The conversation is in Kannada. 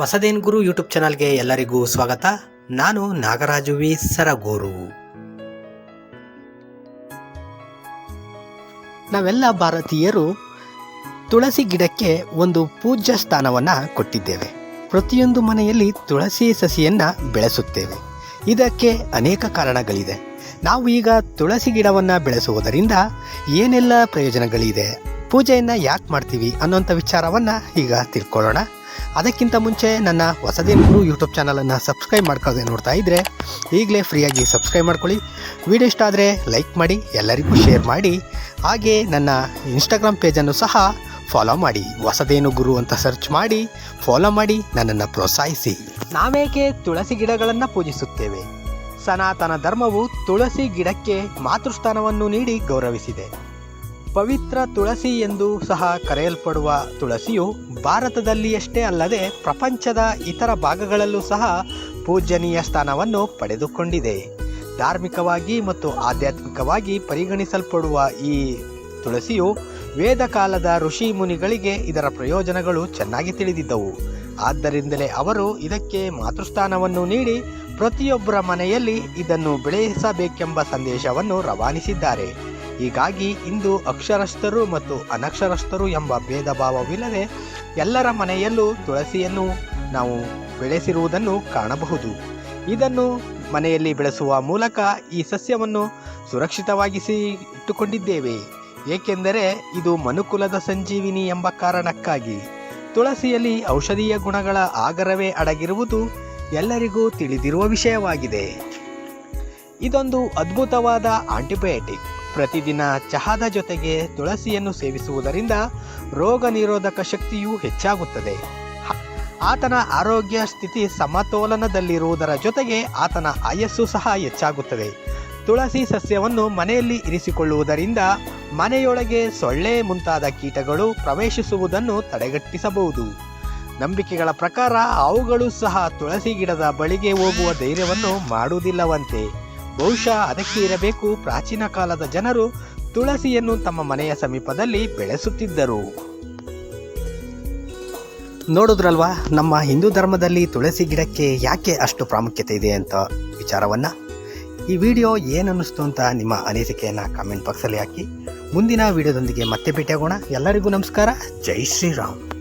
ಹೊಸದೇನ್ ಗುರು ಯೂಟ್ಯೂಬ್ ಚಾನಲ್ಗೆ ಎಲ್ಲರಿಗೂ ಸ್ವಾಗತ. ನಾನು ನಾಗರಾಜು ವಿ ಸರಗೂರು. ನಾವೆಲ್ಲ ಭಾರತೀಯರು ತುಳಸಿ ಗಿಡಕ್ಕೆ ಒಂದು ಪೂಜ್ಯ ಸ್ಥಾನವನ್ನು ಕೊಟ್ಟಿದ್ದೇವೆ. ಪ್ರತಿಯೊಂದು ಮನೆಯಲ್ಲಿ ತುಳಸಿ ಸಸಿಯನ್ನು ಬೆಳೆಸುತ್ತೇವೆ. ಇದಕ್ಕೆ ಅನೇಕ ಕಾರಣಗಳಿದೆ. ನಾವು ಈಗ ತುಳಸಿ ಗಿಡವನ್ನು ಬೆಳೆಸುವುದರಿಂದ ಏನೆಲ್ಲ ಪ್ರಯೋಜನಗಳಿದೆ? ಪೂಜೆಯನ್ನು ಯಾಕೆ ಮಾಡ್ತೀವಿ ಅನ್ನೋಂಥ ವಿಚಾರವನ್ನು ಈಗ ತಿಳ್ಕೊಳ್ಳೋಣ. ಅದಕ್ಕಿಂತ ಮುಂಚೆ ನನ್ನ ಹೊಸದೇನು ಗುರು ಯೂಟ್ಯೂಬ್ ಚಾನಲನ್ನು ಸಬ್ಸ್ಕ್ರೈಬ್ ಮಾಡ್ಕೊಳ್ಳದೆ ನೋಡ್ತಾ ಇದ್ದರೆ ಈಗಲೇ ಫ್ರೀಯಾಗಿ ಸಬ್ಸ್ಕ್ರೈಬ್ ಮಾಡ್ಕೊಳ್ಳಿ. ವಿಡಿಯೋ ಇಷ್ಟ ಆದರೆ ಲೈಕ್ ಮಾಡಿ, ಎಲ್ಲರಿಗೂ ಶೇರ್ ಮಾಡಿ. ಹಾಗೆ ನನ್ನ ಇನ್ಸ್ಟಾಗ್ರಾಮ್ ಪೇಜನ್ನು ಸಹ ಫಾಲೋ ಮಾಡಿ. ಹೊಸದೇನು ಗುರು ಅಂತ ಸರ್ಚ್ ಮಾಡಿ ಫಾಲೋ ಮಾಡಿ, ನನ್ನನ್ನು ಪ್ರೋತ್ಸಾಹಿಸಿ. ನಾವೇಕೆ ತುಳಸಿ ಗಿಡಗಳನ್ನು ಪೂಜಿಸುತ್ತೇವೆ? ಸನಾತನ ಧರ್ಮವು ತುಳಸಿ ಗಿಡಕ್ಕೆ ಮಾತೃಸ್ಥಾನವನ್ನು ನೀಡಿ ಗೌರವಿಸಿದೆ. ಪವಿತ್ರ ತುಳಸಿ ಎಂದು ಸಹ ಕರೆಯಲ್ಪಡುವ ತುಳಸಿಯು ಭಾರತದಲ್ಲಿಯಷ್ಟೇ ಅಲ್ಲದೆ ಪ್ರಪಂಚದ ಇತರ ಭಾಗಗಳಲ್ಲೂ ಸಹ ಪೂಜನೀಯ ಸ್ಥಾನವನ್ನು ಪಡೆದುಕೊಂಡಿದೆ. ಧಾರ್ಮಿಕವಾಗಿ ಮತ್ತು ಆಧ್ಯಾತ್ಮಿಕವಾಗಿ ಪರಿಗಣಿಸಲ್ಪಡುವ ಈ ತುಳಸಿಯು ವೇದ ಕಾಲದ ಋಷಿ ಮುನಿಗಳಿಗೆ ಇದರ ಪ್ರಯೋಜನಗಳು ಚೆನ್ನಾಗಿ ತಿಳಿದಿದ್ದವು. ಆದ್ದರಿಂದಲೇ ಅವರು ಇದಕ್ಕೆ ಮಾತೃಸ್ಥಾನವನ್ನು ನೀಡಿ ಪ್ರತಿಯೊಬ್ಬರ ಮನೆಯಲ್ಲಿ ಇದನ್ನು ಬೆಳೆಸಬೇಕೆಂಬ ಸಂದೇಶವನ್ನು ರವಾನಿಸಿದ್ದಾರೆ. ಹೀಗಾಗಿ ಇಂದು ಅಕ್ಷರಸ್ಥರು ಮತ್ತು ಅನಕ್ಷರಸ್ಥರು ಎಂಬ ಭೇದ ಭಾವವಿಲ್ಲದೆ ಎಲ್ಲರ ಮನೆಯಲ್ಲೂ ತುಳಸಿಯನ್ನು ನಾವು ಬೆಳೆಸಿರುವುದನ್ನು ಕಾಣಬಹುದು. ಇದನ್ನು ಮನೆಯಲ್ಲಿ ಬೆಳೆಸುವ ಮೂಲಕ ಈ ಸಸ್ಯವನ್ನು ಸುರಕ್ಷಿತವಾಗಿಸಿ ಇಟ್ಟುಕೊಂಡಿದ್ದೇವೆ. ಏಕೆಂದರೆ ಇದು ಮನುಕುಲದ ಸಂಜೀವಿನಿ ಎಂಬ ಕಾರಣಕ್ಕಾಗಿ. ತುಳಸಿಯಲ್ಲಿ ಔಷಧೀಯ ಗುಣಗಳ ಆಗರವೇ ಅಡಗಿರುವುದು ಎಲ್ಲರಿಗೂ ತಿಳಿದಿರುವ ವಿಷಯವಾಗಿದೆ. ಇದೊಂದು ಅದ್ಭುತವಾದ ಆಂಟಿಬಯೋಟಿಕ್. ಪ್ರತಿದಿನ ಚಹಾದ ಜೊತೆಗೆ ತುಳಸಿಯನ್ನು ಸೇವಿಸುವುದರಿಂದ ರೋಗ ನಿರೋಧಕ ಶಕ್ತಿಯು ಹೆಚ್ಚಾಗುತ್ತದೆ. ಆತನ ಆರೋಗ್ಯ ಸ್ಥಿತಿ ಸಮತೋಲನದಲ್ಲಿರುವುದರ ಜೊತೆಗೆ ಆತನ ಆಯಸ್ಸು ಸಹ ಹೆಚ್ಚಾಗುತ್ತದೆ. ತುಳಸಿ ಸಸ್ಯವನ್ನು ಮನೆಯಲ್ಲಿ ಇರಿಸಿಕೊಳ್ಳುವುದರಿಂದ ಮನೆಯೊಳಗೆ ಸೊಳ್ಳೆ ಮುಂತಾದ ಕೀಟಗಳು ಪ್ರವೇಶಿಸುವುದನ್ನು ತಡೆಗಟ್ಟಿಸಬಹುದು. ನಂಬಿಕೆಗಳ ಪ್ರಕಾರ ಅವುಗಳು ಸಹ ತುಳಸಿ ಗಿಡದ ಬಳಿಗೆ ಹೋಗುವ ಧೈರ್ಯವನ್ನು ಮಾಡುವುದಿಲ್ಲವಂತೆ. ಬಹುಶಃ ಅದಕ್ಕೆ ಇರಬೇಕು ಪ್ರಾಚೀನ ಕಾಲದ ಜನರು ತುಳಸಿಯನ್ನು ತಮ್ಮ ಮನೆಯ ಸಮೀಪದಲ್ಲಿ ಬೆಳೆಸುತ್ತಿದ್ದರು. ನೋಡಿದ್ರಲ್ವಾ, ನಮ್ಮ ಹಿಂದೂ ಧರ್ಮದಲ್ಲಿ ತುಳಸಿ ಗಿಡಕ್ಕೆ ಯಾಕೆ ಅಷ್ಟು ಪ್ರಾಮುಖ್ಯತೆ ಇದೆ ಅಂತ ವಿಚಾರವನ್ನ? ಈ ವಿಡಿಯೋ ಏನನ್ನಿಸ್ತು ಅಂತ ನಿಮ್ಮ ಅನಿಸಿಕೆಯನ್ನು ಕಾಮೆಂಟ್ ಬಾಕ್ಸಲ್ಲಿ ಹಾಕಿ. ಮುಂದಿನ ವಿಡಿಯೋದೊಂದಿಗೆ ಮತ್ತೆ ಭೇಟಿಯಾಗೋಣ. ಎಲ್ಲರಿಗೂ ನಮಸ್ಕಾರ. ಜೈ ಶ್ರೀರಾಮ್.